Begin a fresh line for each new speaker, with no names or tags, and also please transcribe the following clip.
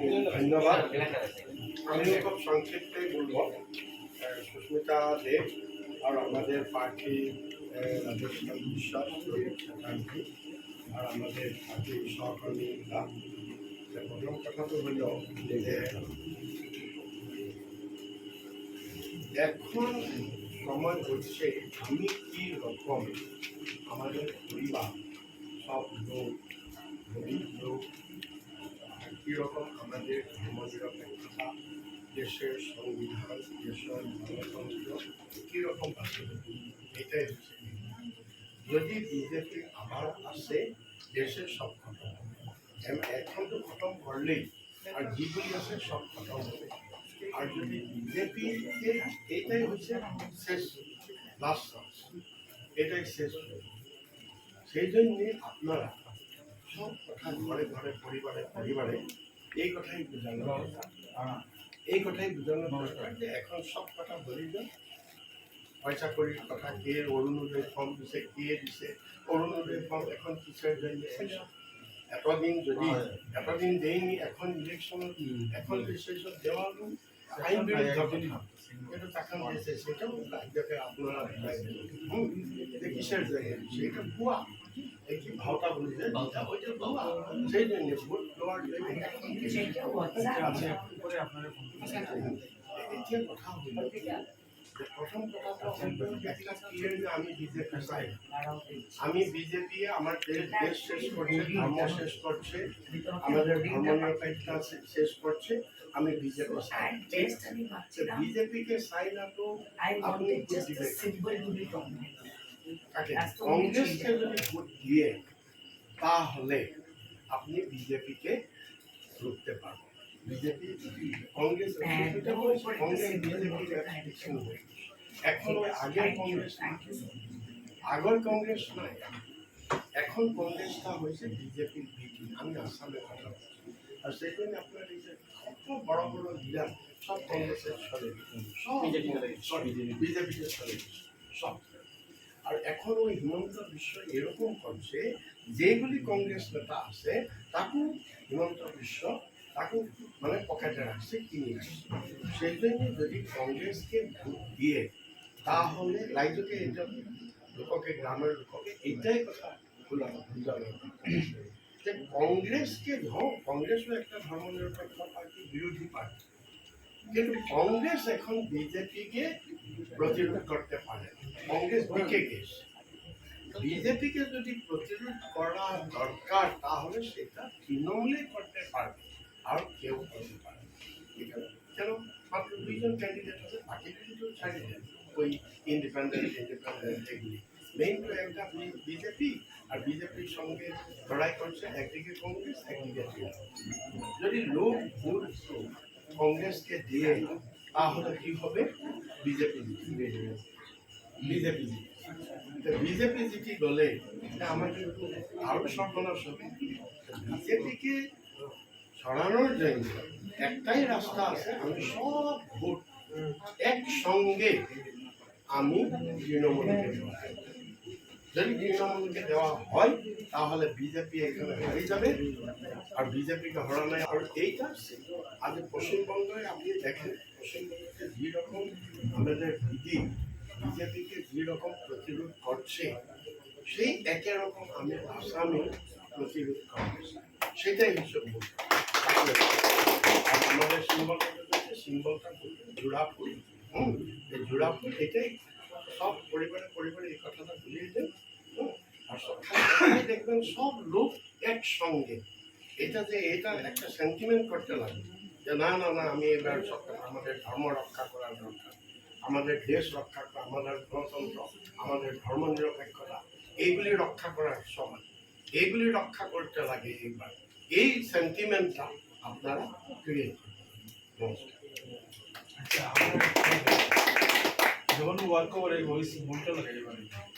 ধন্যবাদ। আমিও খুব সংক্ষিপ্তে বলব। সুস্মিতা দেব আর আমাদের আহ, রাজস্থান বিশ্বাস চ্যাটার্জি আর আমাদের প্রার্থী সহকর্মীরা যে প্রথম কথা তো হলো যে এখন সময় হচ্ছে আমি কি রকম আমাদের পরিবার সব লোক গরিব লোক কীরকম আমাদের ধর্মনিরপেক্ষতা দেশের সংবিধান, দেশের গণতন্ত্র, কীরকম আছে? এটাই হচ্ছে যদি বিজেপি আবার আসে দেশের সব খতম এখন তো খতম করলেই, আর যেগুলি আছে সব খতম হবে। আর যদি বিজেপি এটাই হচ্ছে শেষ লাস্ট এটাই শেষ। সেই জন্যে আপনারা কথা ঘরে ঘরে পরিবারে পরিবারে এই কথাই বোঝানো এই কথাই বোঝানো দরকার যে এখন সব কথা বলি পয়সা করির কথা কে অরুণোদয় ফর্ম দিছে কে দিছে? অরুণোদয় ফর্ম এখন কিসের জন্য? এতদিন যদি এতদিন দেয়নি এখন ইলেকশন এখন যে দেওয়া আইন বিরুদ্ধ কথা এটা তখন দিয়েছে সেটাও রাজ্যকে আপনারা দেবেন। কিসের জন্য? সেটা ভুয়া। ভাওতা বলি যে সেই জন্য কথা প্রথম কথা আমি বিজেপি চাই আমি বিজেপি আমার দেশ দেশ শেষ করছে ধর্ম শেষ করছে আমাদের ধর্মনিরপেক্ষতা শেষ করছে আমি বিজেপি চাই বিজেপিকে চাই না তো আপনি কংগ্রেসকে যদি ভোট দিয়ে তাহলে আপনি বিজেপিকে রুখতে পারবেন। বিজেপি কংগ্রেস কংগ্রেস বিজেপি এখন আগের কংগ্রেস না। কংগ্রেস নাই এখন কংগ্রেসটা হয়েছে বিজেপির বিটি আমি আসামে কথা আর সেই আপনার এই যে কত বড় বড় লিডার সব কংগ্রেসের সরে সব বিজেপিতে সরে সব। আর এখন ওই হিমন্ত বিশ্ব এরকম করছে, যেগুলি কংগ্রেস নেতা আছে তাকে হিমন্ত বিশ্ব তাকে মানে পকেটে রাখছে, কিনে রাখছে। সেই জন্য যদি কংগ্রেসকে ভোট দিয়ে, তাহলে রাজ্যকে এটা লোককে গ্রামের লোককে এটাই কথা বুঝানো যে কংগ্রেসকে কংগ্রেসও একটা ধর্মনিরপেক্ষ পার্টি, বিরোধী পার্টি। কিন্তু কংগ্রেস এখন বিজেপিকে প্রতিরোধ করতে পারে কংগ্রেস বিকে বিজেপিকে যদি প্রতিরোধ করা দরকার, তাহলে সেটা তৃণমূলে করতে পারবে। আর কেউ করতে পারবে কেন? মাত্র দুইজন ক্যান্ডিডেট আছে, বাকি ছাড়িয়ে ওই ইন্ডিপেন্ডেন্ট ইন্ডিপেন্ডেন্ট এগুলি। মেইন তো একটা বিজেপি, আর বিজেপির সঙ্গে লড়াই করছে একদিকে কংগ্রেস, একদিকে যদি লোক ভোট কংগ্রেসকে দিয়ে তাহলে কি হবে? বিজেপি বিজেপি বিজেপি গলে, এটা আমাদের আরও সর্বনাশ হবে? বিজেপিকে সরানোর জন্য একটাই রাস্তা আছে, আমি সব ভোট একসঙ্গে আমি তৃণমূলকে। যদি তৃণমূলকে দেওয়া হয়, তাহলে বিজেপি এখানে হারিয়ে যাবে। আর বিজেপিকে হরানো আর এইটা আজ পশ্চিমবঙ্গে আপনি দেখেন, পশ্চিমবঙ্গে যেরকম আমাদের দিদি বিজেপিকে যেরকম প্রতিরোধ করছে, সেই একই রকম আমি আসামে প্রতিরোধ করতে সেটাই আর আমাদের সিম্বলটা সিম্বলটা জোড়া হুম জোড়া এটাই সব পরিবারে পরিবারে এই কথাটা ভুলিয়ে দেন আর দেখবেন সব লোক একসঙ্গে। এটা যে এটা একটা সেন্টিমেন্ট করতে লাগে যে, না না না, আমি এবার আমাদের ধর্ম রক্ষা করার দরকার। আমাদের দেশ রক্ষা করা, আমাদের গণতন্ত্র, আমাদের ধর্ম নিরপেক্ষতা, এইগুলি রক্ষা করার সময়। এইগুলি রক্ষা করতে লাগে এইবার। এই সেন্টিমেন্টটা আপনারা ক্রিয়েট নমস্কার।
আচ্ছা আমরা যখন ওয়ার্ক করে